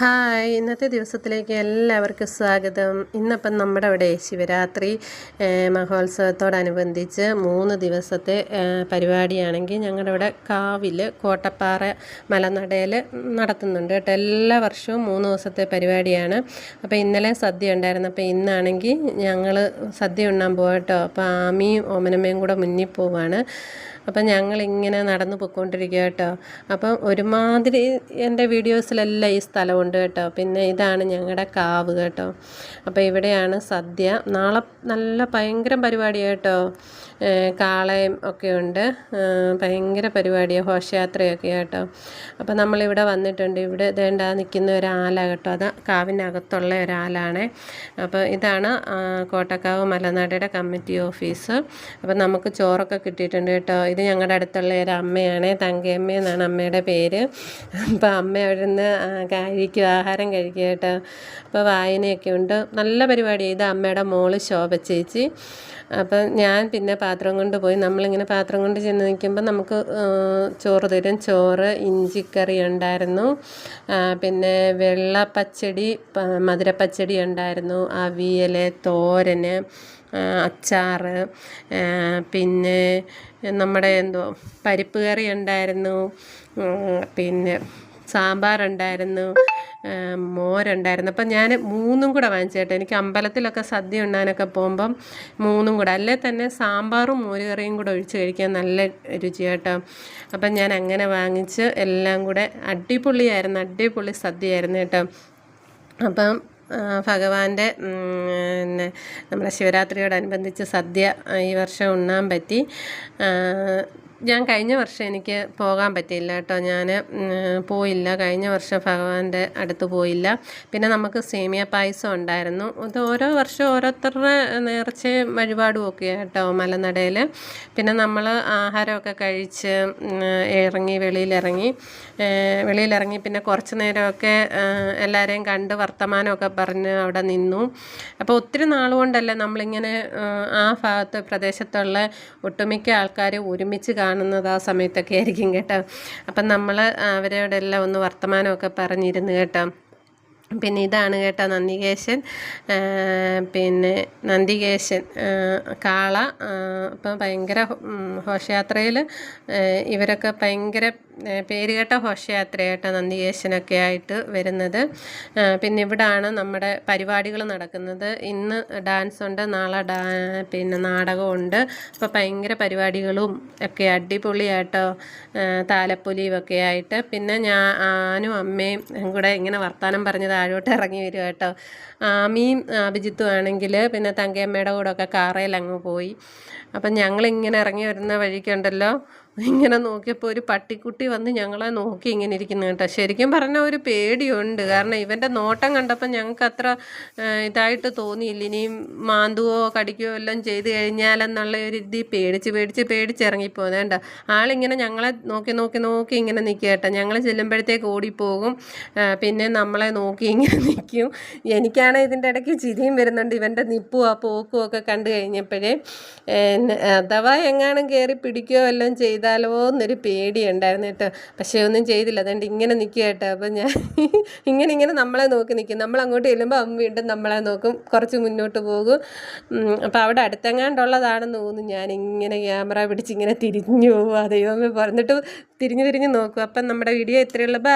Hi ഇന്നത്തെ ദിവസത്തിലേക്ക് എല്ലാവർക്കും സ്വാഗതം. ഇന്നിപ്പം നമ്മുടെ അവിടെ ശിവരാത്രി മഹോത്സവത്തോടനുബന്ധിച്ച് മൂന്ന് ദിവസത്തെ പരിപാടിയാണെങ്കിൽ ഞങ്ങളുടെ ഇവിടെ കാവിൽ കോട്ടപ്പാറ മലനടയിൽ നടത്തുന്നുണ്ട് കേട്ടോ. എല്ലാ വർഷവും മൂന്ന് ദിവസത്തെ പരിപാടിയാണ്. അപ്പോൾ ഇന്നലെ സദ്യ ഉണ്ടായിരുന്നു. അപ്പോൾ ഇന്നാണെങ്കിൽ ഞങ്ങൾ സദ്യ ഉണ്ണാൻ പോകട്ടോ കേട്ടോ. അപ്പോൾ ആമിയും ഓമനമ്മയും കൂടെ മുന്നിൽ പോവാണ്. അപ്പം ഞങ്ങളിങ്ങനെ നടന്നു പോയിക്കൊണ്ടിരിക്കുക കേട്ടോ. അപ്പം ഒരുമാതിരി എന്റെ വീഡിയോസിലെല്ലാം ഈ സ്ഥലമുണ്ട് കേട്ടോ. പിന്നെ ഇതാണ് ഞങ്ങളുടെ കാവ് കേട്ടോ. അപ്പോൾ ഇവിടെയാണ് സദ്യ. നാളെ നല്ല ഭയങ്കര പരിപാടി കേട്ടോ. കാളയും ഒക്കെ ഉണ്ട്. ഭയങ്കര പരിപാടിയാണ് ഘോഷയാത്രയൊക്കെ കേട്ടോ. അപ്പോൾ നമ്മളിവിടെ വന്നിട്ടുണ്ട്. ഇവിടെ ഇതേണ്ട നിൽക്കുന്ന ഒരാല കേട്ടോ. അത് കാവിനകത്തുള്ള ഒരാലാണേ. അപ്പോൾ ഇതാണ് കോട്ടക്കാവ് മലനാടയുടെ കമ്മിറ്റി ഓഫീസ്. അപ്പോൾ നമുക്ക് ചോറൊക്കെ കിട്ടിയിട്ടുണ്ട് കേട്ടോ. ഇത് ഞങ്ങളുടെ അടുത്തുള്ള ഒരു അമ്മയാണ് തങ്കയമ്മ എന്നാണ് അമ്മയുടെ പേര്. അപ്പോൾ അമ്മ അവിടെ നിന്ന് കഴിക്കും ആഹാരം കഴിക്കുക കേട്ടോ. അപ്പോൾ വായനയൊക്കെ ഉണ്ട്. നല്ല പരിപാടി ഇത് അമ്മയുടെ മോൾ ശോഭ ചേച്ചി. അപ്പം ഞാൻ പിന്നെ പാത്രം കൊണ്ട് പോയി നമ്മളിങ്ങനെ പാത്രം കൊണ്ട് ചെന്ന് നിൽക്കുമ്പോൾ നമുക്ക് ചോറ് തരും. ചോറ് ഇഞ്ചിക്കറി ഉണ്ടായിരുന്നു. പിന്നെ വെള്ള പച്ചടി മധുരപ്പച്ചടി ഉണ്ടായിരുന്നു. അവിയൽ അച്ചാർ അച്ചാറ് പിന്നെ നമ്മുടെ എന്തോ പരിപ്പ് കറി ഉണ്ടായിരുന്നു. പിന്നെ സാമ്പാറുണ്ടായിരുന്നു മോരുണ്ടായിരുന്നു. അപ്പം ഞാൻ മൂന്നും കൂടെ വാങ്ങിച്ചേട്ടോ എനിക്ക് അമ്പലത്തിലൊക്കെ സദ്യ ഉണ്ണാനൊക്കെ പോകുമ്പം മൂന്നും കൂടെ. അല്ലേ തന്നെ സാമ്പാറും മോരുകറിയും കൂടെ ഒഴിച്ച് കഴിക്കാൻ നല്ല രുചിയാട്ടോ. അപ്പം ഞാൻ അങ്ങനെ വാങ്ങിച്ച് എല്ലാം കൂടെ അടിപൊളിയായിരുന്നു. അടിപൊളി സദ്യയായിരുന്നു കേട്ടോ. അപ്പം ഭഗവാന്റെ പിന്നെ നമ്മുടെ ശിവരാത്രിയോടനുബന്ധിച്ച് സദ്യ ഈ വർഷം ഉണ്ണാൻ പറ്റി. ഞാൻ കഴിഞ്ഞ വർഷം എനിക്ക് പോകാൻ പറ്റിയില്ല കേട്ടോ. ഞാൻ പോയില്ല. കഴിഞ്ഞ വർഷം ഭഗവാന്റെ അടുത്ത് പോയില്ല. പിന്നെ നമുക്ക് സേമിയ പായസം ഉണ്ടായിരുന്നു. അത് ഓരോ വർഷം ഓരോരുത്തരുടെ നേർച്ചയും വഴിപാടും ഒക്കെ കേട്ടോ മലനടയിൽ പിന്നെ നമ്മൾ ആഹാരമൊക്കെ കഴിച്ച് ഇറങ്ങി വെളിയിലിറങ്ങി വെളിയിലിറങ്ങി പിന്നെ കുറച്ച് നേരമൊക്കെ എല്ലാവരെയും കണ്ട് വർത്തമാനമൊക്കെ പറഞ്ഞ് അവിടെ നിന്നു. അപ്പോൾ ഒത്തിരി നാളുകൊണ്ടല്ലേ നമ്മളിങ്ങനെ ആ ഭാഗത്ത് പ്രദേശത്തുള്ള ഒട്ടുമിക്ക ആൾക്കാർ ഒരുമിച്ച് കാണുന്നത് ആ സമയത്തൊക്കെ ആയിരിക്കും കേട്ടോ. അപ്പം നമ്മൾ അവരോടെല്ലാം ഒന്ന് വർത്തമാനമൊക്കെ പറഞ്ഞിരുന്നു കേട്ടോ. പിന്നെ ഇതാണ് കേട്ടോ നന്ദികേശൻ. പിന്നെ നന്ദികേശൻ കാള അപ്പം ഭയങ്കര ഘോഷയാത്രയിൽ ഇവരൊക്കെ ഭയങ്കര ആ, ഘോഷയാത്രയായിട്ട് നന്ദികേശനൊക്കെ ആയിട്ട് വരുന്നത്. പിന്നെ ഇവിടാണ് നമ്മുടെ പരിപാടികൾ നടക്കുന്നത്. ഇന്ന് ഡാൻസ് ഉണ്ട് നാളെ ഡാ പിന്നെ നാടകമുണ്ട്. അപ്പോൾ ഭയങ്കര പരിപാടികളും ഒക്കെ അടിപൊളിയായിട്ടോ താലപ്പൊലിയും ഒക്കെ ആയിട്ട്. പിന്നെ ഞാൻ ആനും അമ്മയും കൂടെ ഇങ്ങനെ വർത്തമാനം പറഞ്ഞ് താഴോട്ട് ഇറങ്ങി വരും കേട്ടോ. ആമിയും അഭിജിത്തും ആണെങ്കിൽ പിന്നെ തങ്കയമ്മയുടെ കൂടെ ഒക്കെ കാറയിൽ അങ്ങ് പോയി. അപ്പം ഞങ്ങളിങ്ങനെ ഇറങ്ങി വരുന്ന വഴിക്കുണ്ടല്ലോ. ഇങ്ങനെ നോക്കിയപ്പോൾ ഒരു പട്ടിക്കുട്ടി വന്ന് ഞങ്ങളെ നോക്കി ഇങ്ങനെ ഇരിക്കുന്നു കേട്ടോ. ശരിക്കും പറഞ്ഞാൽ ഒരു പേടിയുണ്ട്. കാരണം ഇവന്റെ നോട്ടം കണ്ടപ്പോൾ ഞങ്ങൾക്ക് അത്ര ഇതായിട്ട് തോന്നിയില്ല. ഇനിയും മാന്തുവോ കടിക്കുകയോ എല്ലാം ചെയ്ത് കഴിഞ്ഞാലെന്നുള്ള ഒരു ഇതിൽ പേടിച്ച് പേടിച്ച് പേടിച്ച് ഇറങ്ങിപ്പോകുന്നത് കേട്ടോ ആളിങ്ങനെ ഞങ്ങളെ നോക്കി നോക്കി നോക്കി ഇങ്ങനെ നിൽക്കുക കേട്ടോ. ഞങ്ങൾ ചെല്ലുമ്പോഴത്തേക്ക് ഓടിപ്പോകും. പിന്നെ നമ്മളെ നോക്കി ഇങ്ങനെ നിൽക്കും. എനിക്കാണെങ്കിൽ ഇതിന്റെ ഇടയ്ക്ക് ചിരിയും വരുന്നുണ്ട്. ഇവന്റെ നിപ്പും ആ പോക്കും ഒക്കെ കണ്ടു കഴിഞ്ഞപ്പോഴേ. അഥവാ എങ്ങാനും കയറി പിടിക്കുകയോ എല്ലാം ചെയ്താലോ എന്നൊരു പേടിയുണ്ടായിരുന്നു കേട്ടോ. പക്ഷേ ഒന്നും ചെയ്തില്ല. അതുകൊണ്ട് ഇങ്ങനെ നിൽക്കുക കേട്ടോ. അപ്പം ഞാൻ ഇങ്ങനെ ഇങ്ങനെ നമ്മളെ നോക്കി നിൽക്കും. നമ്മൾ അങ്ങോട്ട് ചെല്ലുമ്പോൾ അവൻ വീണ്ടും നമ്മളെ നോക്കും. കുറച്ച് മുന്നോട്ട് പോകും. അപ്പോൾ അവിടെ അടുത്തെങ്ങാണ്ടുള്ളതാണെന്ന് തോന്നുന്നു. ഞാൻ ഇങ്ങനെ ക്യാമറ പിടിച്ച് ഇങ്ങനെ തിരിഞ്ഞു പോകും ദൈവമേ പറഞ്ഞിട്ട് തിരിഞ്ഞ് തിരിഞ്ഞ് നോക്കും. അപ്പം നമ്മുടെ വീഡിയോ ഇത്രയുള്ള ബൈ